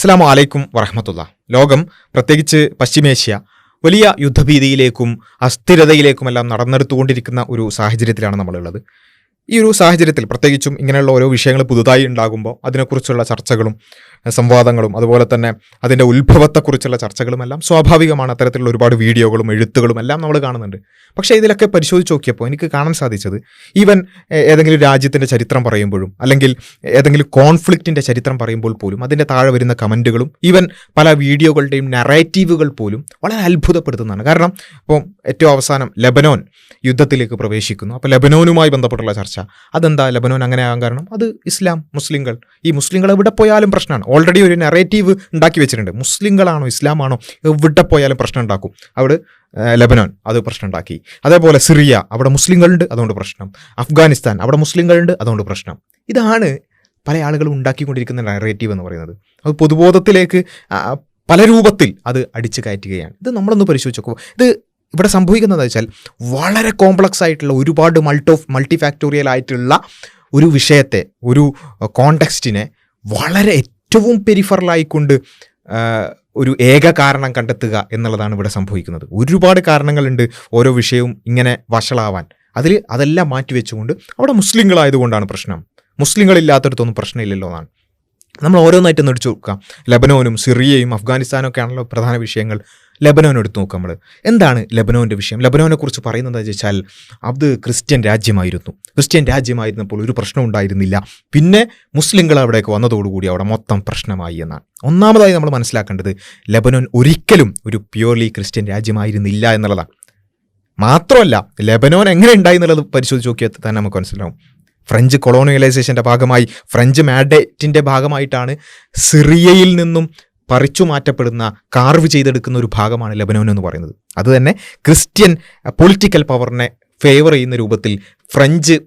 അസ്സാം വലൈക്കും വറഹമത്തുള്ള. ലോകം പ്രത്യേകിച്ച് പശ്ചിമേഷ്യ വലിയ യുദ്ധഭീതിയിലേക്കും അസ്ഥിരതയിലേക്കുമെല്ലാം നടന്നെടുത്തുകൊണ്ടിരിക്കുന്ന ഒരു സാഹചര്യത്തിലാണ് നമ്മളുള്ളത്. ഈ ഒരു സാഹചര്യത്തിൽ പ്രത്യേകിച്ചും ഇങ്ങനെയുള്ള ഓരോ വിഷയങ്ങൾ പുതുതായി ഉണ്ടാകുമ്പോൾ അതിനെക്കുറിച്ചുള്ള ചർച്ചകളും സംവാദങ്ങളും അതുപോലെ തന്നെ അതിന്റെ ഉത്ഭവത്തെക്കുറിച്ചുള്ള ചർച്ചകളും എല്ലാം സ്വാഭാവികമാണ്. അത്തരത്തിലുള്ള ഒരുപാട് വീഡിയോകളും എഴുത്തുകളും എല്ലാം നമ്മൾ കാണുന്നുണ്ട്. പക്ഷേ ഇതിലൊക്കെ പരിശോധിച്ച് നോക്കിയപ്പോൾ എനിക്ക് കാണാൻ സാധിച്ചത് ഈവൻ ഏതെങ്കിലും രാജ്യത്തിന്റെ ചരിത്രം പറയുമ്പോഴും അല്ലെങ്കിൽ ഏതെങ്കിലും കോൺഫ്ലിക്റ്റിന്റെ ചരിത്രം പറയുമ്പോൾ പോലും അതിന്റെ താഴെ വരുന്ന കമന്റുകളും ഈവൻ പല വീഡിയോകളുടെയും നറേറ്റീവുകൾ പോലും വളരെ അത്ഭുതപ്പെടുത്തുന്നതാണ്. കാരണം ഇപ്പോൾ ഏറ്റവും അവസാനം ലബനോൻ യുദ്ധത്തിലേക്ക് പ്രവേശിക്കുന്നു. അപ്പോൾ ലബനോനുമായി ബന്ധപ്പെട്ടുള്ള ചർച്ച. അതെന്താ? ലബനോൻ അങ്ങനെ ആകാൻ കാരണം? അത് ഇസ്ലാം മുസ്ലിങ്ങൾ. ഈ മുസ്ലിങ്ങൾ എവിടെ പോയാലും പ്രശ്നമാണ്. ഓൾറെഡി ഒരു നെറേറ്റീവ് ഉണ്ടാക്കി വെച്ചിട്ടുണ്ട്. മുസ്ലിങ്ങളാണോ ഇസ്ലാമാണോ എവിടെ പോയാലും പ്രശ്നം ഉണ്ടാക്കും. അവിടെ ലബനോൻ അത് പ്രശ്നം ഉണ്ടാക്കി. അതേപോലെ സിറിയ അവിടെ മുസ്ലിങ്ങളുണ്ട് അതുകൊണ്ട് പ്രശ്നം. അഫ്ഗാനിസ്ഥാൻ അവിടെ മുസ്ലിങ്ങളുണ്ട് അതുകൊണ്ട് പ്രശ്നം. ഇതാണ് പല ആളുകളും ഉണ്ടാക്കിക്കൊണ്ടിരിക്കുന്ന നറേറ്റീവ് എന്ന് പറയുന്നത്. അത് പൊതുബോധത്തിലേക്ക് പല രൂപത്തിൽ അത് അടിച്ചു കയറ്റുകയാണ്. ഇത് നമ്മളൊന്ന് പരിശോധിച്ച് നോക്കുമ്പോൾ ഇത് ഇവിടെ സംഭവിക്കുന്നത് വെച്ചാൽ വളരെ കോംപ്ലക്സ് ആയിട്ടുള്ള ഒരുപാട് മൾട്ടോ മൾട്ടി ഫാക്ടോറിയൽ ആയിട്ടുള്ള ഒരു വിഷയത്തെ ഒരു കോണ്ടെക്സ്റ്റിനെ വളരെ ഏറ്റവും പെരിഫറലായിക്കൊണ്ട് ഒരു ഏക കാരണം കണ്ടെത്തുക എന്നുള്ളതാണ് ഇവിടെ സംഭവിക്കുന്നത്. ഒരുപാട് കാരണങ്ങളുണ്ട് ഓരോ വിഷയവും ഇങ്ങനെ വഷളാവാൻ. അതിൽ അതെല്ലാം മാറ്റി വെച്ചുകൊണ്ട് അവിടെ മുസ്ലിങ്ങളായതുകൊണ്ടാണ് പ്രശ്നം. മുസ്ലിങ്ങളില്ലാത്തടത്തൊന്നും പ്രശ്നമില്ലല്ലോ എന്നാണ്. നമ്മൾ ഓരോന്നായിട്ട് എടുത്തു നോക്കാം. ലെബനോനും സിറിയയും അഫ്ഗാനിസ്ഥാനും ഒക്കെ ആണല്ലോ പ്രധാന വിഷയങ്ങൾ. ലെബനോൻ എടുത്ത് നോക്കുക നമ്മൾ എന്താണ് ലെബനോന്റെ വിഷയം? ലെബനോനെ കുറിച്ച് പറയുന്നത് വെച്ചാൽ അത് ക്രിസ്ത്യൻ രാജ്യമായിരുന്നു. ക്രിസ്ത്യൻ രാജ്യമായിരുന്നപ്പോൾ ഒരു പ്രശ്നം ഉണ്ടായിരുന്നില്ല. പിന്നെ മുസ്ലിങ്ങൾ അവിടേക്ക് വന്നതോടുകൂടി അവിടെ മൊത്തം പ്രശ്നമായി എന്നാണ്. ഒന്നാമതായി നമ്മൾ മനസ്സിലാക്കേണ്ടത് ലെബനോൻ ഒരിക്കലും ഒരു പ്യുവർലി ക്രിസ്ത്യൻ രാജ്യമായിരുന്നില്ല എന്നുള്ളതാണ്. മാത്രമല്ല ലെബനോൻ എങ്ങനെ ഉണ്ടായി എന്നുള്ളത് പരിശോധിച്ച് നോക്കിയാൽ തന്നെ നമുക്ക് മനസ്സിലാവും. ഫ്രഞ്ച് കൊളോണിയലൈസേഷന്റെ ഭാഗമായി ഫ്രഞ്ച് മാഡേറ്റിന്റെ ഭാഗമായിട്ടാണ് സിറിയയിൽ നിന്നും പറിച്ചു മാറ്റപ്പെടുന്ന കാർവ് ചെയ്തെടുക്കുന്ന ഒരു ഭാഗമാണ് ലബനോൻ എന്ന് പറയുന്നത്. അതുതന്നെ ക്രിസ്ത്യൻ പൊളിറ്റിക്കൽ പവറിനെ ഫേവർ ചെയ്യുന്ന രൂപത്തിൽ ഫ്രഞ്ച്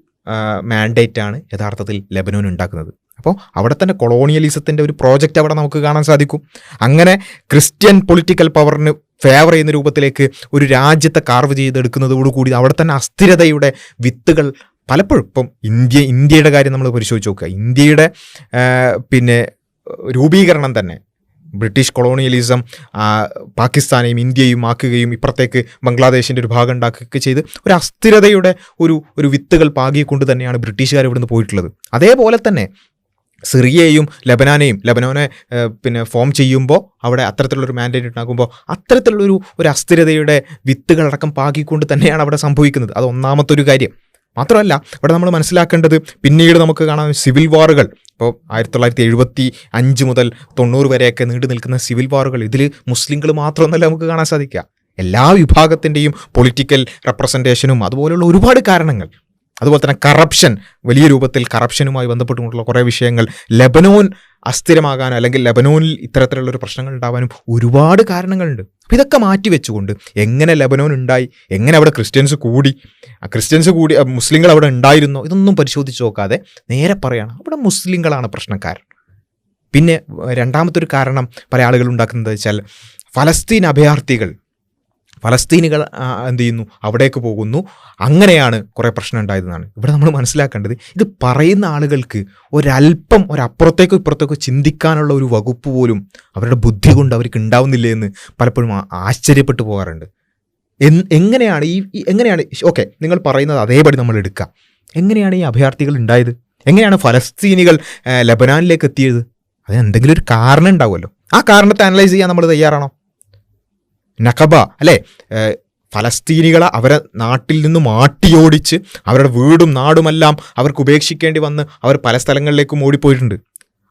മാൻഡേറ്റ് ആണ് യഥാർത്ഥത്തിൽ ലബനോൻ ഉണ്ടാക്കുന്നത്. അപ്പോൾ അവിടെ തന്നെ കൊളോണിയലിസത്തിന്റെ ഒരു പ്രോജക്റ്റ് അവിടെ നമുക്ക് കാണാൻ സാധിക്കും. അങ്ങനെ ക്രിസ്ത്യൻ പൊളിറ്റിക്കൽ പവറിന് ഫേവർ ചെയ്യുന്ന രൂപത്തിലേക്ക് ഒരു രാജ്യത്തെ കാർവ് ചെയ്തെടുക്കുന്നതോടുകൂടി അവിടെ തന്നെ അസ്ഥിരതയുടെ വിത്തുകൾ പലപ്പോഴും ഇപ്പം ഇന്ത്യ ഇന്ത്യയുടെ കാര്യം നമ്മൾ പരിശോധിച്ച് നോക്കുക. ഇന്ത്യയുടെ പിന്നെ രൂപീകരണം തന്നെ ബ്രിട്ടീഷ് കൊളോണിയലിസം പാകിസ്ഥാനെയും ഇന്ത്യയും ആക്കുകയും ഇപ്പുറത്തേക്ക് ബംഗ്ലാദേശിന്റെ ഒരു ഭാഗം ഉണ്ടാക്കുകയൊക്കെ ചെയ്ത് ഒരു അസ്ഥിരതയുടെ ഒരു ഒരു വിത്തുകൾ പാകിക്കൊണ്ട് തന്നെയാണ് ബ്രിട്ടീഷുകാർ ഇവിടുന്ന് പോയിട്ടുള്ളത്. അതേപോലെ തന്നെ സിറിയയും ലബനാനെയും ലബനോനെ പിന്നെ ഫോം ചെയ്യുമ്പോൾ അവിടെ അത്തരത്തിലുള്ളൊരു മാൻഡേറ്റ് ഉണ്ടാക്കുമ്പോൾ അത്തരത്തിലുള്ളൊരു ഒരു അസ്ഥിരതയുടെ വിത്തുകളടക്കം പാകിക്കൊണ്ട് തന്നെയാണ് അവിടെ സംഭവിക്കുന്നത്. അത് ഒന്നാമത്തെ ഒരു കാര്യം. മാത്രമല്ല ഇവിടെ നമ്മൾ മനസ്സിലാക്കേണ്ടത് പിന്നീട് നമുക്ക് കാണാം സിവിൽ വാറുകൾ ഇപ്പോൾ ആയിരത്തി തൊള്ളായിരത്തി എഴുപത്തി അഞ്ച് മുതൽ തൊണ്ണൂറ് വരെയൊക്കെ നീണ്ടു നിൽക്കുന്ന സിവിൽ വാറുകൾ ഇതിൽ മുസ്ലിങ്ങൾ മാത്രമൊന്നല്ല നമുക്ക് കാണാൻ സാധിക്കുക. എല്ലാ വിഭാഗത്തിന്റെയും പൊളിറ്റിക്കൽ റെപ്രസെന്റേഷനും അതുപോലെയുള്ള ഒരുപാട് കാരണങ്ങൾ അതുപോലെ തന്നെ കറപ്ഷൻ വലിയ രൂപത്തിൽ കറപ്ഷനുമായി ബന്ധപ്പെട്ടുകൊണ്ടുള്ള കുറേ വിഷയങ്ങൾ. ലബനോൻ അസ്ഥിരമാകാനും അല്ലെങ്കിൽ ലബനോനിൽ ഇത്തരത്തിലുള്ള ഒരു പ്രശ്നങ്ങൾ ഉണ്ടാവാനും ഒരുപാട് കാരണങ്ങളുണ്ട്. അപ്പോൾ ഇതൊക്കെ മാറ്റി വെച്ചുകൊണ്ട് എങ്ങനെ ലബനോൻ ഉണ്ടായി? എങ്ങനെ അവിടെ ക്രിസ്ത്യൻസ് കൂടി? ക്രിസ്ത്യൻസ് കൂടി മുസ്ലിങ്ങൾ അവിടെ ഉണ്ടായിരുന്നോ? ഇതൊന്നും പരിശോധിച്ച് നോക്കാതെ നേരെ പറയണം അവിടെ മുസ്ലിങ്ങളാണ് പ്രശ്നക്കാരൻ. പിന്നെ രണ്ടാമത്തെ ഒരു കാരണം പല ആളുകൾ ഉണ്ടാക്കുന്നത് വെച്ചാൽ ഫലസ്തീൻ അഭയാർത്ഥികൾ ഫലസ്തീനുകൾ എന്ത് ചെയ്യുന്നു? അവിടേക്ക് പോകുന്നു. അങ്ങനെയാണ് കുറേ പ്രശ്നം ഉണ്ടായതെന്നാണ്. ഇവിടെ നമ്മൾ മനസ്സിലാക്കേണ്ടത് ഇത് പറയുന്ന ആളുകൾക്ക് ഒരല്പം ഒരപ്പുറത്തേക്കോ ഇപ്പുറത്തേക്കോ ചിന്തിക്കാനുള്ള ഒരു വകുപ്പ് പോലും അവരുടെ ബുദ്ധി കൊണ്ട് അവർക്ക് ഉണ്ടാവുന്നില്ലേ എന്ന് പലപ്പോഴും ആശ്ചര്യപ്പെട്ടു പോകാറുണ്ട്. എങ്ങനെയാണ് ഈ എങ്ങനെയാണ് ഓക്കെ നിങ്ങൾ പറയുന്നത് അതേപടി നമ്മൾ എടുക്കുക എങ്ങനെയാണ് ഈ അഭയാർത്ഥികൾ ഉണ്ടായത്? എങ്ങനെയാണ് ഫലസ്തീനികൾ ലബനാനിലേക്ക് എത്തിയത്? അതിന് എന്തെങ്കിലും ഒരു കാരണം ഉണ്ടാവുമല്ലോ. ആ കാരണത്തെ അനലൈസ് ചെയ്യാൻ നമ്മൾ തയ്യാറാണോ? നഖബ അല്ലേ? ഫലസ്തീനികളെ അവരെ നാട്ടിൽ നിന്ന് മാട്ടിയോടിച്ച് അവരുടെ വീടും നാടുമെല്ലാം അവർക്ക് ഉപേക്ഷിക്കേണ്ടി വന്ന് അവർ പല സ്ഥലങ്ങളിലേക്കും ഓടിപ്പോയിട്ടുണ്ട്.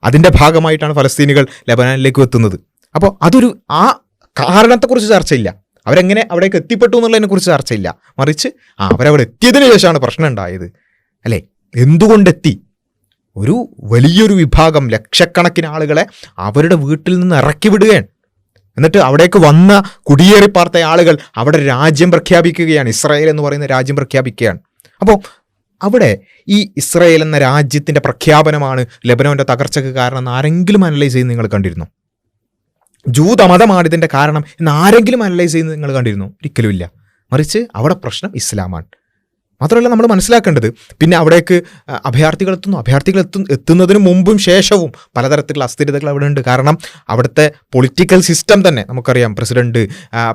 അതിന്റെ ഭാഗമായിട്ടാണ് ഫലസ്തീനികൾ ലബനാനിലേക്ക് എത്തുന്നത്. അപ്പോൾ അതൊരു ആ കാരണത്തെക്കുറിച്ച് ചർച്ചയില്ല. അവരെങ്ങനെ അവിടേക്ക് എത്തിപ്പെട്ടു എന്നുള്ളതിനെക്കുറിച്ച് ചർച്ചയില്ല. മറിച്ച് ആ അവരവിടെ എത്തിയതിനു ശേഷമാണ് പ്രശ്നം ഉണ്ടായത്. അല്ലേ? എന്തുകൊണ്ടെത്തി? ഒരു വലിയൊരു വിഭാഗം ലക്ഷക്കണക്കിന് ആളുകളെ അവരുടെ വീട്ടിൽ നിന്ന് ഇറക്കി വിടുകയാണ്. എന്നിട്ട് അവിടേക്ക് വന്ന കുടിയേറി പാർത്ത ആളുകൾ അവിടെ രാജ്യം പ്രഖ്യാപിക്കുകയാണ്. ഇസ്രായേൽ എന്ന് പറയുന്ന രാജ്യം പ്രഖ്യാപിക്കുകയാണ്. അപ്പോൾ അവിടെ ഈ ഇസ്രായേൽ എന്ന രാജ്യത്തിന്റെ പ്രഖ്യാപനമാണ് ലബനോന്റെ തകർച്ചയ്ക്ക് കാരണം എന്ന് ആരെങ്കിലും അനലൈസ് ചെയ്ത് നിങ്ങൾ കണ്ടിരുന്നു. ജൂതമതമാണ് ഇതിന്റെ കാരണം എന്ന് ആരെങ്കിലും അനലൈസ് ചെയ്ത് നിങ്ങൾ കണ്ടിരുന്നു. ഒരിക്കലുമില്ല മറിച്ച് അവിടെ പ്രശ്നം ഇസ്ലാമാണ്. മാത്രമല്ല നമ്മൾ മനസ്സിലാക്കേണ്ടത് പിന്നെ അവിടേക്ക് അഭയാർത്ഥികൾ എത്തുന്നു. അഭയാർത്ഥികൾ എത്തും എത്തുന്നതിന് മുമ്പും ശേഷവും പലതരത്തിലുള്ള അസ്ഥിരതകൾ അവിടെ ഉണ്ട്. കാരണം അവിടുത്തെ പൊളിറ്റിക്കൽ സിസ്റ്റം തന്നെ നമുക്കറിയാം. പ്രസിഡന്റ്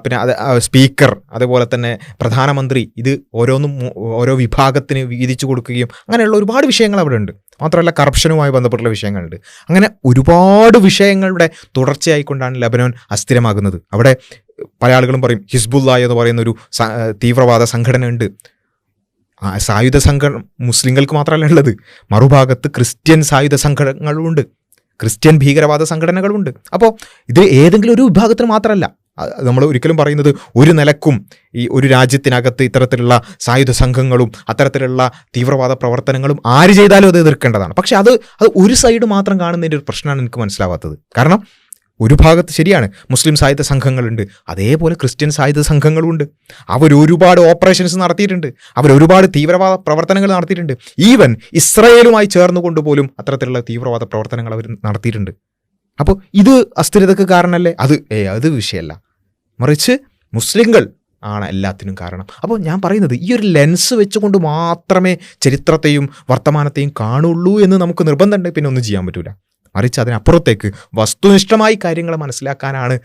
പിന്നെ അത് സ്പീക്കർ അതുപോലെ തന്നെ പ്രധാനമന്ത്രി ഇത് ഓരോന്നും ഓരോ വിഭാഗത്തിന് വീതിച്ചു കൊടുക്കുകയും അങ്ങനെയുള്ള ഒരുപാട് വിഷയങ്ങൾ അവിടെ ഉണ്ട്. മാത്രമല്ല കറപ്ഷനുമായി ബന്ധപ്പെട്ടുള്ള വിഷയങ്ങളുണ്ട്. അങ്ങനെ ഒരുപാട് വിഷയങ്ങളുടെ തുടർച്ചയായിക്കൊണ്ടാണ് ലബനോൻ അസ്ഥിരമാകുന്നത്. അവിടെ പല ആളുകളും പറയും ഹിസ്ബുല്ല എന്ന് പറയുന്ന ഒരു തീവ്രവാദ സംഘടന ഉണ്ട് സായുധ സംഘടന മുസ്ലിങ്ങൾക്ക് മാത്രമല്ല ഉള്ളത്. മറുഭാഗത്ത് ക്രിസ്ത്യൻ സായുധ സംഘടനകളുമുണ്ട് ക്രിസ്ത്യൻ ഭീകരവാദ സംഘടനകളുമുണ്ട് അപ്പോൾ ഇത് ഏതെങ്കിലും ഒരു വിഭാഗത്തിന് മാത്രമല്ല. നമ്മൾ ഒരിക്കലും പറയുന്നത് ഒരു നിലക്കും ഈ ഒരു രാജ്യത്തിനകത്ത് ഇത്തരത്തിലുള്ള സായുധ സംഘങ്ങളും അത്തരത്തിലുള്ള തീവ്രവാദ പ്രവർത്തനങ്ങളും ആര് ചെയ്താലും അത് എതിർക്കേണ്ടതാണ്. പക്ഷെ അത് അത് ഒരു സൈഡ് മാത്രം കാണുന്നതിന്റെ ഒരു പ്രശ്നമാണ് എനിക്ക് മനസ്സിലാവാത്തത്. കാരണം ഒരു ഭാഗത്ത് ശരിയാണ്. മുസ്ലിം സായുധ സംഘങ്ങളുണ്ട്. അതേപോലെ ക്രിസ്ത്യൻ സായുധ സംഘങ്ങളുമുണ്ട്. അവരൊരുപാട് ഓപ്പറേഷൻസ് നടത്തിയിട്ടുണ്ട്. അവരൊരുപാട് തീവ്രവാദ പ്രവർത്തനങ്ങൾ നടത്തിയിട്ടുണ്ട്. ഈവൻ ഇസ്രയേലുമായി ചേർന്നുകൊണ്ട് പോലും അത്തരത്തിലുള്ള തീവ്രവാദ പ്രവർത്തനങ്ങൾ അവർ നടത്തിയിട്ടുണ്ട്. അപ്പോൾ ഇത് അസ്ഥിരതക്ക് കാരണമല്ലേ അത് ഏ അത് വിഷയമല്ല. മറിച്ച് മുസ്ലിങ്ങൾ ആണ് എല്ലാത്തിനും കാരണം. അപ്പോൾ ഞാൻ പറയുന്നത് ഈ ഒരു ലെൻസ് വെച്ചുകൊണ്ട് മാത്രമേ ചരിത്രത്തെയും വർത്തമാനത്തെയും കാണുള്ളൂ എന്ന് നമുക്ക് നിർബന്ധമുണ്ട്. പിന്നെ ഒന്നും ചെയ്യാൻ പറ്റൂല. മറിച്ച് അതിനപ്പുറത്തേക്ക് വസ്തുനിഷ്ഠമായി കാര്യങ്ങൾ മനസ്സിലാക്കാനാണ്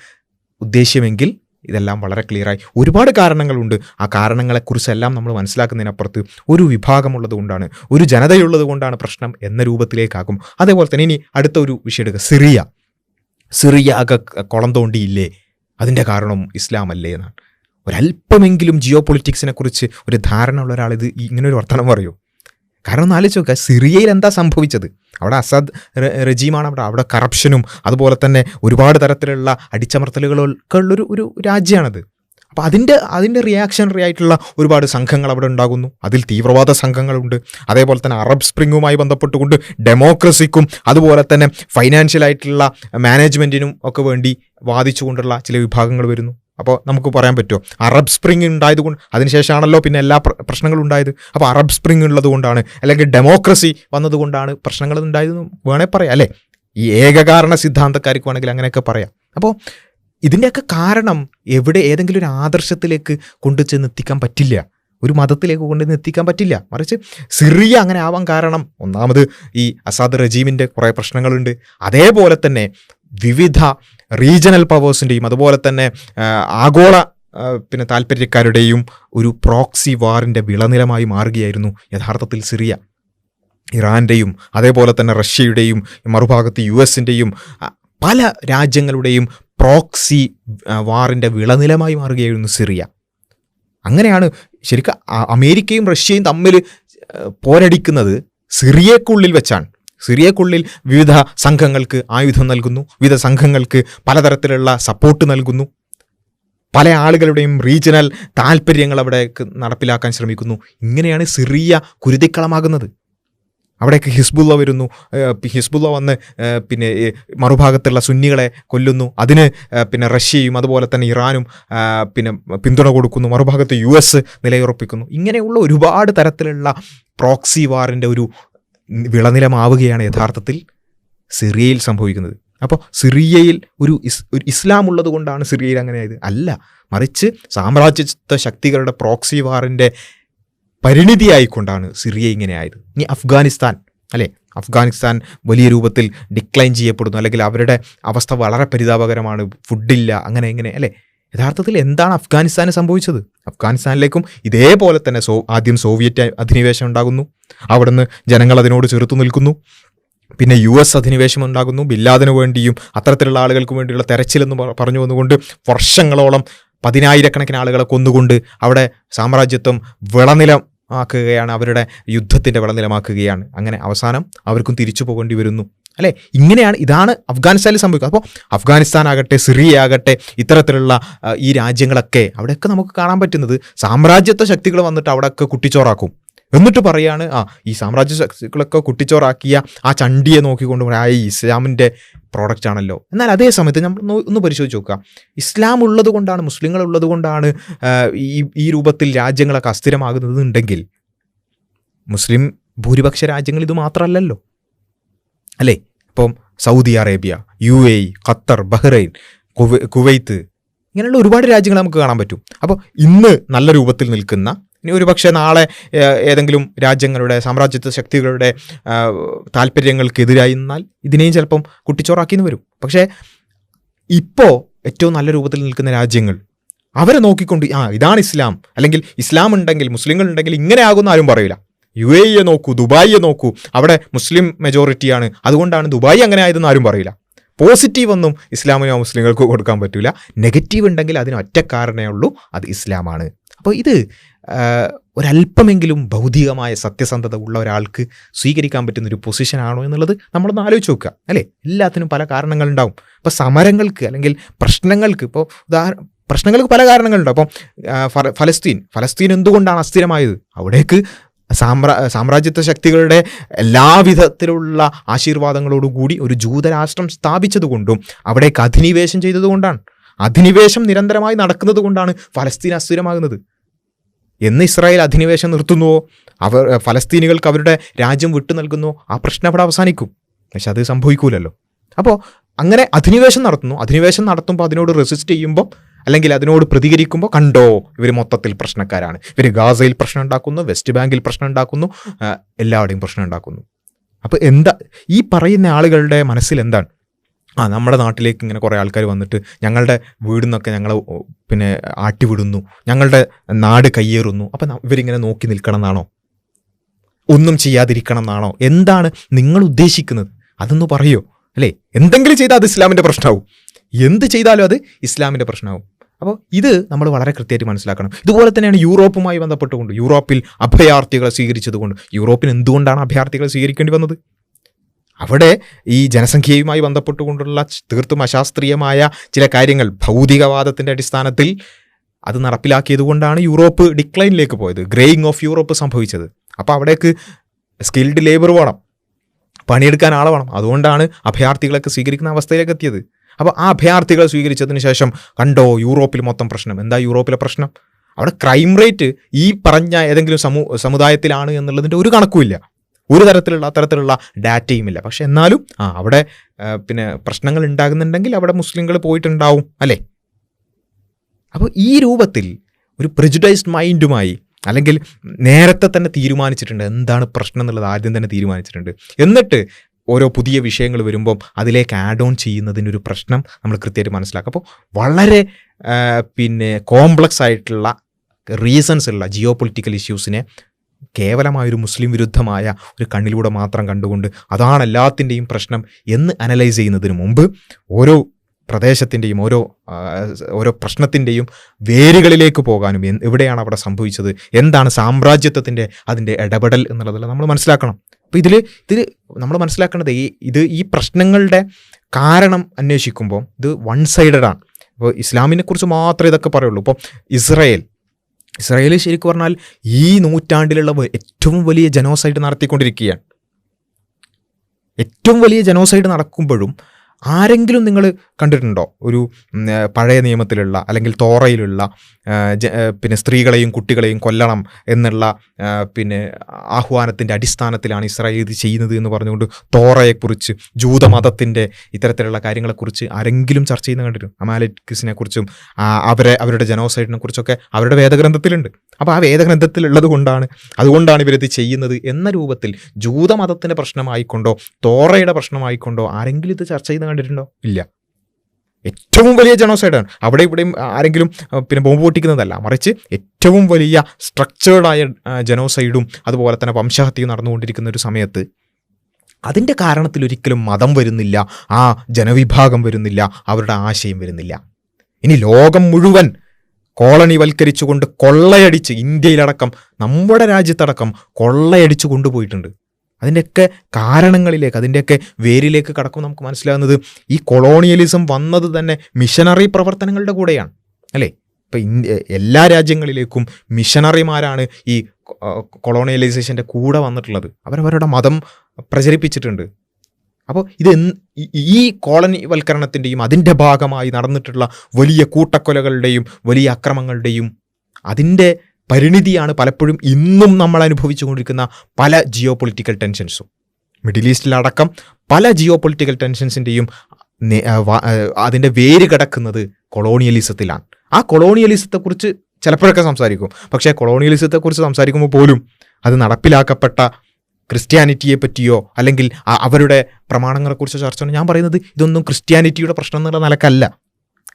ഉദ്ദേശ്യമെങ്കിൽ ഇതെല്ലാം വളരെ ക്ലിയറായി ഒരുപാട് കാരണങ്ങളുണ്ട്. ആ കാരണങ്ങളെക്കുറിച്ചെല്ലാം നമ്മൾ മനസ്സിലാക്കുന്നതിനപ്പുറത്ത് ഒരു വിഭാഗമുള്ളത് കൊണ്ടാണ് ഒരു ജനതയുള്ളത് കൊണ്ടാണ് പ്രശ്നം എന്ന രൂപത്തിലേക്കാകും. അതേപോലെ തന്നെ ഇനി അടുത്ത ഒരു വിഷയം എടുക്കുക. സിറിയ. സിറിയ ആകെ കുളം തോണ്ടിയില്ലേ? അതിന്റെ കാരണം ഇസ്ലാം അല്ലേ എന്നാണ്. ഒരല്പമെങ്കിലും ജിയോ പൊളിറ്റിക്സിനെ കുറിച്ച് ഒരു ധാരണ ഉള്ള ഒരാൾ ഇത് ഇങ്ങനെ ഒരു വർത്തമാനം പറയൂ. കാരണം ഒന്ന് ആലോചിച്ച് നോക്കുക സിറിയയിൽ എന്താ സംഭവിച്ചത്? അവിടെ അസദ് റജീമാണ് അവിടെ അവിടെ കറപ്ഷനും അതുപോലെ തന്നെ ഒരുപാട് തരത്തിലുള്ള അടിച്ചമർത്തലുകളൊക്കെ ഉള്ളൊരു ഒരു രാജ്യമാണത് അപ്പോൾ അതിന്റെ അതിന്റെ റിയാക്ഷണറി ആയിട്ടുള്ള ഒരുപാട് സംഘങ്ങൾ അവിടെ ഉണ്ടാകുന്നു. അതിൽ തീവ്രവാദ സംഘങ്ങളുണ്ട്. അതേപോലെ തന്നെ അറബ് സ്പ്രിങ്ങുമായി ബന്ധപ്പെട്ടുകൊണ്ട് ഡെമോക്രസിക്കും അതുപോലെ തന്നെ ഫൈനാൻഷ്യലായിട്ടുള്ള മാനേജ്മെന്റിനും ഒക്കെ വേണ്ടി വാദിച്ചുകൊണ്ടുള്ള ചില വിഭാഗങ്ങൾ വരുന്നു. അപ്പോൾ നമുക്ക് പറയാൻ പറ്റുമോ അറബ് സ്പ്രിംഗ് ഉണ്ടായത് കൊണ്ട് അതിനുശേഷമാണല്ലോ പിന്നെ എല്ലാ പ്രശ്നങ്ങളും ഉണ്ടായത് അപ്പോൾ അറബ് സ്പ്രിംഗ് ഉള്ളതുകൊണ്ടാണ് അല്ലെങ്കിൽ ഡെമോക്രസി വന്നതുകൊണ്ടാണ് പ്രശ്നങ്ങൾ ഉണ്ടായതെന്ന് വേണേൽ പറയാം അല്ലേ? ഈ ഏകകാരണ സിദ്ധാന്തക്കാർക്ക് വേണമെങ്കിൽ അങ്ങനെയൊക്കെ പറയാം. അപ്പോൾ ഇതിന്റെയൊക്കെ കാരണം എവിടെ ഏതെങ്കിലും ഒരു ആദർശത്തിലേക്ക് കൊണ്ടു ചെന്ന് എത്തിക്കാൻ പറ്റില്ല. ഒരു മതത്തിലേക്ക് കൊണ്ടുവന്ന് എത്തിക്കാൻ പറ്റില്ല. മറിച്ച് സിറിയ അങ്ങനെ ആവാൻ കാരണം ഒന്നാമത് ഈ അസാദ് റജീമിന്റെ കുറേ പ്രശ്നങ്ങളുണ്ട്. അതേപോലെ തന്നെ വിവിധ റീജിയണൽ പവേഴ്സിന്റെയും അതുപോലെ തന്നെ ആഗോള പിന്നെ താല്പര്യക്കാരുടെയും ഒരു പ്രോക്സി വാറിന്റെ വിളനിലമായി മാറുകയായിരുന്നു യഥാർത്ഥത്തിൽ സിറിയ. ഇറാന്റെയും അതേപോലെ തന്നെ റഷ്യയുടെയും മറുഭാഗത്ത് യു എസിന്റെയും പല രാജ്യങ്ങളുടെയും പ്രോക്സി വാറിന്റെ വിളനിലമായി മാറുകയായിരുന്നു സിറിയ. അങ്ങനെയാണ് ശരിക്കും അമേരിക്കയും റഷ്യയും തമ്മിൽ പോരടിക്കുന്നത് സിറിയക്കുള്ളിൽ വെച്ചാണ്. സിറിയക്കുള്ളിൽ വിവിധ സംഘങ്ങൾക്ക് ആയുധം നൽകുന്നു. വിവിധ സംഘങ്ങൾക്ക് പലതരത്തിലുള്ള സപ്പോർട്ട് നൽകുന്നു. പല ആളുകളുടെയും റീജിയണൽ താല്പര്യങ്ങൾ അവിടെ നടപ്പിലാക്കാൻ ശ്രമിക്കുന്നു. ഇങ്ങനെയാണ് സിറിയ കുരുതിക്കളമാകുന്നത്. അവിടേക്ക് ഹിസ്ബുള്ള വരുന്നു. ഹിസ്ബുള്ള വന്ന് പിന്നെ മറുഭാഗത്തുള്ള സുന്നികളെ കൊല്ലുന്നു. അതിന് പിന്നെ റഷ്യയും അതുപോലെ തന്നെ ഇറാനും പിന്നെ പിന്തുണ കൊടുക്കുന്നു. മറുഭാഗത്ത് യു എസ് നിലയുറപ്പിക്കുന്നു. ഇങ്ങനെയുള്ള ഒരുപാട് തരത്തിലുള്ള പ്രോക്സി വാറിന്റെ ഒരു വിളനിലമാവുകയാണ് യഥാർത്ഥത്തിൽ സിറിയയിൽ സംഭവിക്കുന്നത്. അപ്പോൾ സിറിയയിൽ ഒരു ഇസ് ഒരു ഇസ്ലാം ഉള്ളത് കൊണ്ടാണ് സിറിയയിൽ അങ്ങനെ ആയത് അല്ല മറിച്ച് സാമ്രാജ്യത്വ ശക്തികളുടെ പ്രോക്സി വാറിന്റെ പരിണിതിയായിക്കൊണ്ടാണ് സിറിയ ഇങ്ങനെ ആയത് ഇനി അഫ്ഗാനിസ്ഥാൻ അല്ലേ? അഫ്ഗാനിസ്ഥാൻ വലിയ രൂപത്തിൽ ഡിക്ലൈൻ ചെയ്യപ്പെടുന്നു. അല്ലെങ്കിൽ അവരുടെ അവസ്ഥ വളരെ പരിതാപകരമാണ്. ഫുഡില്ല അങ്ങനെ ഇങ്ങനെ അല്ലേ? യഥാർത്ഥത്തിൽ എന്താണ് അഫ്ഗാനിസ്ഥാന് സംഭവിച്ചത്? അഫ്ഗാനിസ്ഥാനിലേക്കും ഇതേപോലെ തന്നെ സോ ആദ്യം സോവിയറ്റ് അധിനിവേശം ഉണ്ടാകുന്നു. അവിടുന്ന് ജനങ്ങൾ അതിനോട് ചെറുത്തു നിൽക്കുന്നു. പിന്നെ യു എസ് അധിനിവേശം ഉണ്ടാകുന്നു. ബില്ലാദിന് വേണ്ടിയും അത്തരത്തിലുള്ള ആളുകൾക്ക് വേണ്ടിയുള്ള തെരച്ചിലെന്ന് പറഞ്ഞു വന്നുകൊണ്ട് വർഷങ്ങളോളം പതിനായിരക്കണക്കിന് ആളുകളെ കൊന്നുകൊണ്ട് അവിടെ സാമ്രാജ്യത്വം വിളനിലം ആക്കുകയാണ് അവരുടെ യുദ്ധത്തിന്റെ വിളനിലമാക്കുകയാണ്. അങ്ങനെ അവസാനം അവർക്കും തിരിച്ചു പോകേണ്ടി വരുന്നു. അല്ലേ? ഇങ്ങനെയാണ് ഇതാണ് അഫ്ഗാനിസ്ഥാനിൽ സംഭവിക്കുക. അപ്പോൾ അഫ്ഗാനിസ്ഥാൻ ആകട്ടെ സിറിയ ആകട്ടെ ഇത്തരത്തിലുള്ള ഈ രാജ്യങ്ങളൊക്കെ അവിടെയൊക്കെ നമുക്ക് കാണാൻ പറ്റുന്നത് സാമ്രാജ്യത്വ ശക്തികൾ വന്നിട്ട് അവിടെയൊക്കെ കുട്ടിച്ചോറാക്കും. എന്നിട്ട് പറയാണ് ആ ഈ സാമ്രാജ്യ ശക്തികളൊക്കെ കുട്ടിച്ചോറാക്കിയ ആ ചണ്ടിയെ നോക്കിക്കൊണ്ട് ആ ഇസ്ലാമിന്റെ പ്രോഡക്റ്റ് ആണല്ലോ. എന്നാൽ അതേ സമയത്ത് നമ്മൾ ഒന്ന് പരിശോധിച്ച് നോക്കുക. ഇസ്ലാം ഉള്ളത് കൊണ്ടാണ് മുസ്ലിങ്ങൾ ഉള്ളത് കൊണ്ടാണ് ഈ ഈ രൂപത്തിൽ രാജ്യങ്ങളൊക്കെ അസ്ഥിരമാകുന്നത് ഉണ്ടെങ്കിൽ മുസ്ലിം ഭൂരിപക്ഷ രാജ്യങ്ങൾ ഇത് മാത്രമല്ലല്ലോ. അല്ലേ? ഇപ്പം Saudi Arabia U A Qatar Bahrain കുവ- Kuwait ഇങ്ങനെയുള്ള ഒരുപാട് രാജ്യങ്ങൾ നമുക്ക് കാണാൻ പറ്റും. അപ്പോൾ ഇന്ന് നല്ല രൂപത്തിൽ നിൽക്കുന്ന ഇനി ഒരു പക്ഷേ നാളെ ഏതെങ്കിലും രാജ്യങ്ങളുടെ സാമ്രാജ്യത്വ ശക്തികളുടെ താല്പര്യങ്ങൾക്കെതിരായി നിന്നാൽ ഇതിനെയും ചിലപ്പം കുട്ടിച്ചോറാക്കിന്ന് വരും. പക്ഷേ ഇപ്പോൾ ഏറ്റവും നല്ല രൂപത്തിൽ നിൽക്കുന്ന രാജ്യങ്ങൾ അവരെ നോക്കിക്കൊണ്ട് ആ ഇതാണ് ഇസ്ലാം. അല്ലെങ്കിൽ ഇസ്ലാം ഉണ്ടെങ്കിൽ മുസ്ലിങ്ങൾ ഉണ്ടെങ്കിൽ ഇങ്ങനെ ആകുമെന്ന് ആരും പറയില്ല. യു എ ഇയെ നോക്കൂ ദുബായിയെ നോക്കൂ. അവിടെ മുസ്ലിം മെജോറിറ്റിയാണ് അതുകൊണ്ടാണ് ദുബായി അങ്ങനെ ആയതെന്ന് ആരും പറയില്ല. പോസിറ്റീവ് ഒന്നും ഇസ്ലാമിനോ മുസ്ലിങ്ങൾക്ക് കൊടുക്കാൻ പറ്റില്ല നെഗറ്റീവ് ഉണ്ടെങ്കിൽ അതിന് ഒറ്റ കാരണമേ ഉള്ളൂ അത് ഇസ്ലാമാണ്. അപ്പോൾ ഇത് ഒരല്പമെങ്കിലും ഭൗതികമായ സത്യസന്ധത ഉള്ള ഒരാൾക്ക് സ്വീകരിക്കാൻ പറ്റുന്ന ഒരു പൊസിഷനാണോ എന്നുള്ളത് നമ്മളൊന്ന് ആലോചിച്ച് നോക്കുക അല്ലേ? എല്ലാത്തിനും പല കാരണങ്ങളുണ്ടാവും ഇപ്പോൾ സമരങ്ങൾക്ക് അല്ലെങ്കിൽ പ്രശ്നങ്ങൾക്ക് ഇപ്പോൾ ഉദാഹരണം പ്രശ്നങ്ങൾക്ക് പല കാരണങ്ങളുണ്ട്. അപ്പം ഫലസ്തീൻ. ഫലസ്തീൻ എന്തുകൊണ്ടാണ് അസ്ഥിരമായത്? അവിടേക്ക് സാമ്രാ സാമ്രാജ്യത്വ ശക്തികളുടെ എല്ലാവിധത്തിലുള്ള ആശീർവാദങ്ങളോടുകൂടി ഒരു ജൂതരാഷ്ട്രം സ്ഥാപിച്ചതുകൊണ്ടും അവിടേക്ക് അധിനിവേശം ചെയ്തതുകൊണ്ടാണ്. അധിനിവേശം നിരന്തരമായി നടക്കുന്നത് കൊണ്ടാണ് ഫലസ്തീൻ അസ്ഥിരമാകുന്നത്. എന്ന് ഇസ്രായേൽ അധിനിവേശം നിർത്തുന്നുവോ? അവർ ഫലസ്തീനികൾക്ക് അവരുടെ രാജ്യം വിട്ടു നൽകുന്നുവോ ആ പ്രശ്നം അവിടെ അവസാനിക്കും. പക്ഷെ അത് സംഭവിക്കൂലല്ലോ. അപ്പോൾ അങ്ങനെ അധിനിവേശം നടത്തുന്നു. അധിനിവേശം നടത്തുമ്പോൾ അതിനോട് റെസിസ്റ്റ് ചെയ്യുമ്പോൾ അല്ലെങ്കിൽ അതിനോട് പ്രതികരിക്കുമ്പോൾ കണ്ടോ ഇവർ മൊത്തത്തിൽ പ്രശ്നക്കാരാണ്. ഇവർ ഗാസയിൽ പ്രശ്നം ഉണ്ടാക്കുന്നു വെസ്റ്റ് ബാങ്കിൽ പ്രശ്നം ഉണ്ടാക്കുന്നു എല്ലാവരുടെയും പ്രശ്നം ഉണ്ടാക്കുന്നു. അപ്പോൾ എന്താ ഈ പറയുന്ന ആളുകളുടെ മനസ്സിൽ എന്താണ്? ആ നമ്മുടെ നാട്ടിലേക്ക് ഇങ്ങനെ കുറേ ആൾക്കാർ വന്നിട്ട് ഞങ്ങളുടെ വീടിൽ നിന്നൊക്കെ ഞങ്ങൾ പിന്നെ ആട്ടിവിടുന്നു ഞങ്ങളുടെ നാട് കയ്യേറുന്നു. അപ്പം ഇവരിങ്ങനെ നോക്കി നിൽക്കണം എന്നാണോ ഒന്നും ചെയ്യാതിരിക്കണം എന്നാണോ എന്താണ് നിങ്ങൾ ഉദ്ദേശിക്കുന്നത്? അതൊന്ന് പറയോ? അല്ലേ? എന്തെങ്കിലും ചെയ്താൽ അത് ഇസ്ലാമിന്റെ പ്രശ്നമാവും എന്ത് ചെയ്താലും അത് ഇസ്ലാമിന്റെ പ്രശ്നമാവും അപ്പോൾ ഇത് നമ്മൾ വളരെ കൃത്യമായിട്ട് മനസ്സിലാക്കണം. ഇതുപോലെ തന്നെയാണ് യൂറോപ്പുമായി ബന്ധപ്പെട്ടുകൊണ്ട് യൂറോപ്പിൽ അഭയാർത്ഥികളെ സ്വീകരിച്ചതുകൊണ്ട്. യൂറോപ്പിന് എന്തുകൊണ്ടാണ് അഭയാർത്ഥികളെ സ്വീകരിക്കേണ്ടി വന്നത്? അവിടെ ഈ ജനസംഖ്യയുമായി ബന്ധപ്പെട്ടുകൊണ്ടുള്ള തീർത്തും അശാസ്ത്രീയമായ ചില കാര്യങ്ങൾ ഭൗതികവാദത്തിന്റെ അടിസ്ഥാനത്തിൽ അത് നടപ്പിലാക്കിയതുകൊണ്ടാണ് യൂറോപ്പ് ഡിക്ലൈനിലേക്ക് പോയത് ഗ്രേയിങ് ഓഫ് യൂറോപ്പ് സംഭവിച്ചത്. അപ്പോൾ അവിടേക്ക് സ്കിൽഡ് ലേബർ വേണം പണിയെടുക്കാൻ ആളെ വേണം. അതുകൊണ്ടാണ് അഭയാർത്ഥികളൊക്കെ സ്വീകരിക്കുന്ന അവസ്ഥയിലേക്ക് എത്തിയത്. അപ്പോൾ ആ അഭയാർത്ഥികളെ സ്വീകരിച്ചതിന് ശേഷം കണ്ടോ യൂറോപ്പിൽ മൊത്തം പ്രശ്നം? എന്താ യൂറോപ്പിലെ പ്രശ്നം? അവിടെ ക്രൈം റേറ്റ് ഈ പറഞ്ഞ ഏതെങ്കിലും സമൂ സമുദായത്തിലാണ് എന്നുള്ളതിന്റെ ഒരു കണക്കുമില്ല. ഒരു തരത്തിലുള്ള അത്തരത്തിലുള്ള ഡാറ്റയും ഇല്ല. പക്ഷെ എന്നാലും ആ അവിടെ പിന്നെ പ്രശ്നങ്ങൾ ഉണ്ടാകുന്നുണ്ടെങ്കിൽ അവിടെ മുസ്ലിങ്ങൾ പോയിട്ടുണ്ടാവും അല്ലേ? അപ്പോൾ ഈ രൂപത്തിൽ ഒരു പ്രിജുഡൈസ്ഡ് മൈൻഡുമായി അല്ലെങ്കിൽ നേരത്തെ തന്നെ തീരുമാനിച്ചിട്ടുണ്ട് എന്താണ് പ്രശ്നം എന്നുള്ളത് ആദ്യം തന്നെ തീരുമാനിച്ചിട്ടുണ്ട്. എന്നിട്ട് ഓരോ പുതിയ വിഷയങ്ങൾ വരുമ്പം അതിലേക്ക് ആഡ് ഓൺ ചെയ്യുന്നതിനൊരു പ്രശ്നം നമ്മൾ കൃത്യമായിട്ട് മനസ്സിലാക്കുക അപ്പോൾ വളരെ പിന്നെ കോംപ്ലക്സ് ആയിട്ടുള്ള റീസൺസ് ഉള്ള ജിയോ പൊളിറ്റിക്കൽ ഇഷ്യൂസിനെ കേവലമായൊരു മുസ്ലിം വിരുദ്ധമായ ഒരു കണ്ണിലൂടെ മാത്രം കണ്ടുകൊണ്ട് അതാണ് എല്ലാത്തിന്റെയും പ്രശ്നം എന്ന് അനലൈസ് ചെയ്യുന്നതിന് മുമ്പ് ഓരോ പ്രദേശത്തിന്റെയും ഓരോ ഓരോ പ്രശ്നത്തിന്റെയും വേരുകളിലേക്ക് പോകാനും എവിടെയാണ് അവിടെ സംഭവിച്ചത് എന്താണ് സാമ്രാജ്യത്വത്തിന്റെ അതിന്റെ ഇടപെടൽ എന്നുള്ളതെല്ലാം നമ്മൾ മനസ്സിലാക്കണം. അപ്പോൾ ഇതിൽ ഇതിൽ നമ്മൾ മനസ്സിലാക്കേണ്ടത് ഈ ഇത് ഈ പ്രശ്നങ്ങളുടെ കാരണം അന്വേഷിക്കുമ്പോൾ ഇത് വൺ സൈഡഡ് ആണ്. ഇസ്ലാമിനെ കുറിച്ച് മാത്രമേ ഇതൊക്കെ പറയുള്ളൂ. ഇപ്പോൾ ഇസ്രയേൽ ഇസ്രയേൽ ശരിക്കും പറഞ്ഞാൽ ഈ നൂറ്റാണ്ടിലുള്ള ഏറ്റവും വലിയ ജനോസൈഡ് നടത്തിക്കൊണ്ടിരിക്കുകയാണ്. ഏറ്റവും വലിയ ജനോസൈഡ് നടക്കുമ്പോഴും ആരെങ്കിലും നിങ്ങൾ കണ്ടിട്ടുണ്ടോ? ഒരു പഴയ നിയമത്തിലുള്ള അല്ലെങ്കിൽ തോറയിലുള്ള പിന്നെ സ്ത്രീകളെയും കുട്ടികളെയും കൊല്ലണം എന്നുള്ള പിന്നെ ആഹ്വാനത്തിന്റെ അടിസ്ഥാനത്തിലാണ് ഇസ്രായേൽ ഇത് ചെയ്യുന്നത് എന്ന് പറഞ്ഞുകൊണ്ട് തോറയെക്കുറിച്ച് ജൂതമതത്തിന്റെ ഇത്തരത്തിലുള്ള കാര്യങ്ങളെക്കുറിച്ച് ആരെങ്കിലും ചർച്ച ചെയ്യുന്ന കണ്ടിട്ടുണ്ട്? അമാലിക്കിസിനെ കുറിച്ചും അവരെ അവരുടെ ജനോസൈഡിനെ കുറിച്ചൊക്കെ അവരുടെ വേദഗ്രന്ഥത്തിലുണ്ട്. അപ്പോൾ ആ വേദഗ്രന്ഥത്തിലുള്ളത് കൊണ്ടാണ് അതുകൊണ്ടാണ് ഇവരിത് ചെയ്യുന്നത് എന്ന രൂപത്തിൽ ജൂതമതത്തിന്റെ പ്രശ്നമായിക്കൊണ്ടോ തോറയുടെ പ്രശ്നമായിക്കൊണ്ടോ ആരെങ്കിലും ഇത് ചർച്ച ചെയ്യുന്ന കണ്ടിട്ടുണ്ടോ? ഇല്ല. ഏറ്റവും വലിയ ജനോസൈഡാണ് അവിടെ ഇവിടെയും ആരെങ്കിലും പിന്നെ ബോംബ് പൊട്ടിക്കുന്നതല്ല. മറിച്ച് ഏറ്റവും വലിയ സ്ട്രക്ചേർഡായ ജനോസൈഡും അതുപോലെ തന്നെ വംശഹത്യയും നടന്നുകൊണ്ടിരിക്കുന്ന ഒരു സമയത്ത് അതിന്റെ കാരണത്തിൽ ഒരിക്കലും മതം വരുന്നില്ല ആ ജനവിഭാഗം വരുന്നില്ല അവരുടെ ആശയം വരുന്നില്ല. ഇനി ലോകം മുഴുവൻ കോളനിവൽക്കരിച്ചുകൊണ്ട് കൊള്ളയടിച്ച് ഇന്ത്യയിലടക്കം നമ്മുടെ രാജ്യത്തടക്കം കൊള്ളയടിച്ചു കൊണ്ടുപോയിട്ടുണ്ട്. അതിന്റെയൊക്കെ കാരണങ്ങളിലേക്ക് അതിന്റെയൊക്കെ വേരിലേക്ക് കടക്കും നമുക്ക് മനസ്സിലാകുന്നത് ഈ കൊളോണിയലിസം വന്നത് തന്നെ മിഷനറി പ്രവർത്തനങ്ങളുടെ കൂടെയാണ് അല്ലേ? ഇപ്പം ഇന്ത്യ എല്ലാ രാജ്യങ്ങളിലേക്കും മിഷനറിമാരാണ് ഈ കൊളോണിയലൈസേഷന്റെ കൂടെ വന്നിട്ടുള്ളത്. അവരവരുടെ മതം പ്രചരിപ്പിച്ചിട്ടുണ്ട്. അപ്പോൾ ഇത് ഈ കോളനിവൽക്കരണത്തിന്റെയും അതിന്റെ ഭാഗമായി നടന്നിട്ടുള്ള വലിയ കൂട്ടക്കൊലകളുടെയും വലിയ അക്രമങ്ങളുടെയും അതിന്റെ പരിണിതിയാണ് പലപ്പോഴും ഇന്നും നമ്മൾ അനുഭവിച്ചുകൊണ്ടിരിക്കുന്ന പല ജിയോ പൊളിറ്റിക്കൽ ടെൻഷൻസും മിഡിൽ ഈസ്റ്റിലടക്കം പല ജിയോ പൊളിറ്റിക്കൽ ടെൻഷൻസിന്റെയും അതിന്റെ വേര് കിടക്കുന്നത് കൊളോണിയലിസത്തിലാണ് ആ കൊളോണിയലിസത്തെക്കുറിച്ച് ചിലപ്പോഴൊക്കെ സംസാരിക്കും. പക്ഷേ കൊളോണിയലിസത്തെക്കുറിച്ച് സംസാരിക്കുമ്പോൾ പോലും അത് നടപ്പിലാക്കപ്പെട്ട ക്രിസ്ത്യാനിറ്റിയെ പറ്റിയോ അല്ലെങ്കിൽ അവരുടെ പ്രമാണങ്ങളെക്കുറിച്ചോ ചർച്ച ഞാൻ പറയുന്നത് ഇതൊന്നും ക്രിസ്ത്യാനിറ്റിയുടെ പ്രശ്നം എന്നുള്ള നിലക്കല്ല.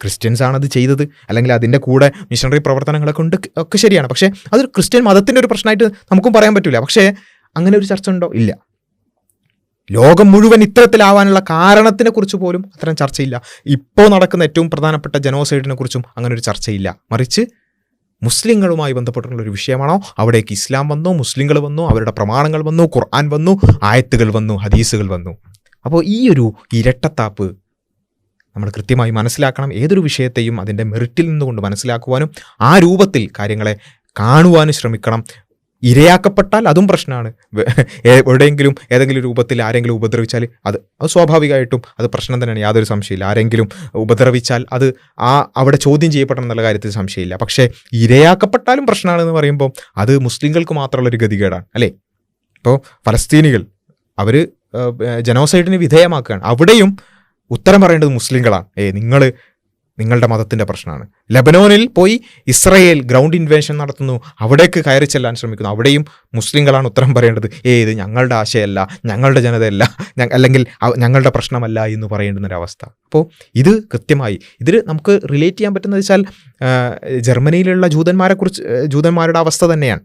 ക്രിസ്ത്യൻസ് ആണ് അത് ചെയ്തത്. അല്ലെങ്കിൽ അതിന്റെ കൂടെ മിഷണറി പ്രവർത്തനങ്ങളൊക്കെ ഉണ്ട് ഒക്കെ ശരിയാണ്. പക്ഷേ അതൊരു ക്രിസ്ത്യൻ മതത്തിന്റെ ഒരു പ്രശ്നമായിട്ട് നമുക്കും പറയാൻ പറ്റില്ല പക്ഷേ അങ്ങനെ ഒരു ചർച്ച ഉണ്ടോ? ഇല്ല. ലോകം മുഴുവൻ ഇത്തരത്തിലാവാനുള്ള കാരണത്തിനെ കുറിച്ച് പോലും അത്തരം ചർച്ചയില്ല. ഇപ്പോൾ നടക്കുന്ന ഏറ്റവും പ്രധാനപ്പെട്ട ജനോസൈഡിനെ കുറിച്ചും അങ്ങനെ ഒരു ചർച്ചയില്ല. മറിച്ച് മുസ്ലിങ്ങളുമായി ബന്ധപ്പെട്ടുള്ള ഒരു വിഷയമാണോ? അവിടേക്ക് ഇസ്ലാം വന്നു? മുസ്ലിങ്ങൾ വന്നു? അവരുടെ പ്രമാണങ്ങൾ വന്നു? ഖുർആൻ വന്നു? ആയത്തുകൾ വന്നു? ഹദീസുകൾ വന്നു? അപ്പോൾ ഈ ഒരു ഇരട്ടത്താപ്പ് നമ്മൾ കൃത്യമായി മനസ്സിലാക്കണം ഏതൊരു വിഷയത്തെയും അതിന്റെ മെറിറ്റിൽ നിന്നുകൊണ്ട് മനസ്സിലാക്കുവാനും ആ രൂപത്തിൽ കാര്യങ്ങളെ കാണുവാനും ശ്രമിക്കണം. ഇരയാക്കപ്പെട്ടാൽ അതും പ്രശ്നമാണ്. എവിടെയെങ്കിലും ഏതെങ്കിലും രൂപത്തിൽ ആരെങ്കിലും ഉപദ്രവിച്ചാൽ അത് അത് സ്വാഭാവികമായിട്ടും അത് പ്രശ്നം തന്നെയാണ്. യാതൊരു സംശയമില്ല ആരെങ്കിലും ഉപദ്രവിച്ചാൽ അത് ആ അവിടെ ചോദ്യം ചെയ്യപ്പെടണം എന്നുള്ള കാര്യത്തിൽ സംശയമില്ല. പക്ഷേ ഇരയാക്കപ്പെട്ടാലും പ്രശ്നമാണെന്ന് പറയുമ്പോൾ അത് മുസ്ലിങ്ങൾക്ക് മാത്രമുള്ള ഒരു ഗതികേടാണ് അല്ലേ? ഇപ്പോൾ ഫലസ്തീനികൾ അവർ ജനോസൈഡിന് വിധേയമാക്കുകയാണ്. അവിടെയും ഉത്തരം പറയേണ്ടത് മുസ്ലിങ്ങളാണ്. ഏ നിങ്ങൾ നിങ്ങളുടെ മതത്തിന്റെ പ്രശ്നമാണ്. ലബനോനിൽ പോയി ഇസ്രയേൽ ഗ്രൗണ്ട് ഇൻവേഷൻ നടത്തുന്നു. അവിടേക്ക് കയറി ചെല്ലാൻ ശ്രമിക്കുന്നു. അവിടെയും മുസ്ലിങ്ങളാണ് ഉത്തരം പറയേണ്ടത്. ഏ ഇത് ഞങ്ങളുടെ ആശയമല്ല ഞങ്ങളുടെ ജനതയല്ല അല്ലെങ്കിൽ ഞങ്ങളുടെ പ്രശ്നമല്ല എന്ന് പറയേണ്ടുന്ന ഒരു അവസ്ഥ. അപ്പോൾ ഇത് കൃത്യമായി ഇതിൽ നമുക്ക് റിലേറ്റ് ചെയ്യാൻ പറ്റുന്നത് വെച്ചാൽ ജർമ്മനിയിലുള്ള ജൂതന്മാരെക്കുറിച്ച് കുറിച്ച് ജൂതന്മാരുടെ അവസ്ഥ തന്നെയാണ്.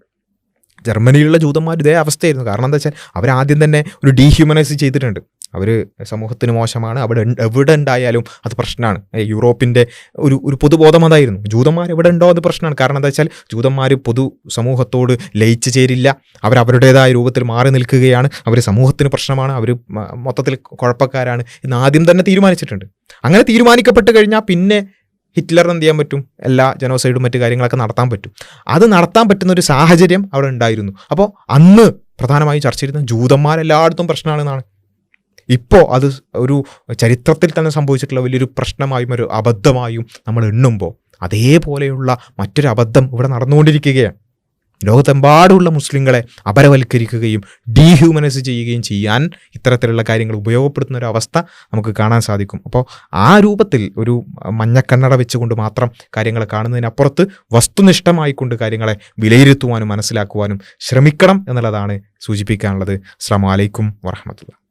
ജർമ്മനിയിലുള്ള ജൂതന്മാർ ഇതേ അവസ്ഥയായിരുന്നു. കാരണം എന്താ വെച്ചാൽ അവരാദ്യം തന്നെ ഒരു ഡീഹ്യൂമനൈസ് ചെയ്തിട്ടുണ്ട്. അവർ സമൂഹത്തിന് മോശമാണ്. അവിടെ എവിടെ ഉണ്ടായാലും അത് പ്രശ്നമാണ്. യൂറോപ്പിന്റെ ഒരു ഒരു പൊതുബോധം അതായിരുന്നു. ജൂതന്മാർ എവിടെ ഉണ്ടോ അത് പ്രശ്നമാണ്. കാരണം എന്താ വെച്ചാൽ ജൂതന്മാർ പൊതു സമൂഹത്തോട് ലയിച്ചു ചേരില്ല. അവർ അവരുടേതായ രൂപത്തിൽ മാറി നിൽക്കുകയാണ്. അവർ സമൂഹത്തിന് പ്രശ്നമാണ്. അവർ മൊത്തത്തിൽ കുഴപ്പക്കാരാണ് എന്ന് ആദ്യം തന്നെ തീരുമാനിച്ചിട്ടുണ്ട്. അങ്ങനെ തീരുമാനിക്കപ്പെട്ട് കഴിഞ്ഞാൽ പിന്നെ ഹിറ്റ്ലറിന് എന്ത് ചെയ്യാൻ പറ്റും? എല്ലാ ജനോസൈഡും മറ്റു കാര്യങ്ങളൊക്കെ നടത്താൻ പറ്റും. അത് നടത്താൻ പറ്റുന്ന ഒരു സാഹചര്യം അവിടെ ഉണ്ടായിരുന്നു. അപ്പോൾ അന്ന് പ്രധാനമായും ചർച്ച ചെയ്തിരുന്ന ജൂതന്മാരെല്ലായിടത്തും പ്രശ്നമാണെന്നാണ്. ഇപ്പോൾ അത് ഒരു ചരിത്രത്തിൽ തന്നെ സംഭവിച്ചിട്ടുള്ള വലിയൊരു പ്രശ്നമായും ഒരു അബദ്ധമായും നമ്മൾ എണ്ണുമ്പോൾ അതേപോലെയുള്ള മറ്റൊരു അബദ്ധം ഇവിടെ നടന്നുകൊണ്ടിരിക്കുകയാണ്. ലോകത്തെമ്പാടുമുള്ള മുസ്ലിങ്ങളെ അപരവൽക്കരിക്കുകയും ഡീഹ്യൂമനൈസ് ചെയ്യുകയും ചെയ്യാൻ ഇത്തരത്തിലുള്ള കാര്യങ്ങൾ ഉപയോഗപ്പെടുത്തുന്ന ഒരു അവസ്ഥ നമുക്ക് കാണാൻ സാധിക്കും. അപ്പോൾ ആ രൂപത്തിൽ ഒരു മഞ്ഞക്കണ്ണട വെച്ചുകൊണ്ട് മാത്രം കാര്യങ്ങളെ കാണുന്നതിനപ്പുറത്ത് വസ്തുനിഷ്ഠമായിക്കൊണ്ട് കാര്യങ്ങളെ വിലയിരുത്തുവാനും മനസ്സിലാക്കുവാനും ശ്രമിക്കണം എന്നുള്ളതാണ് സൂചിപ്പിക്കാനുള്ളത്. അസ്സാം വലൈക്കും വറഹമത്തുള്ള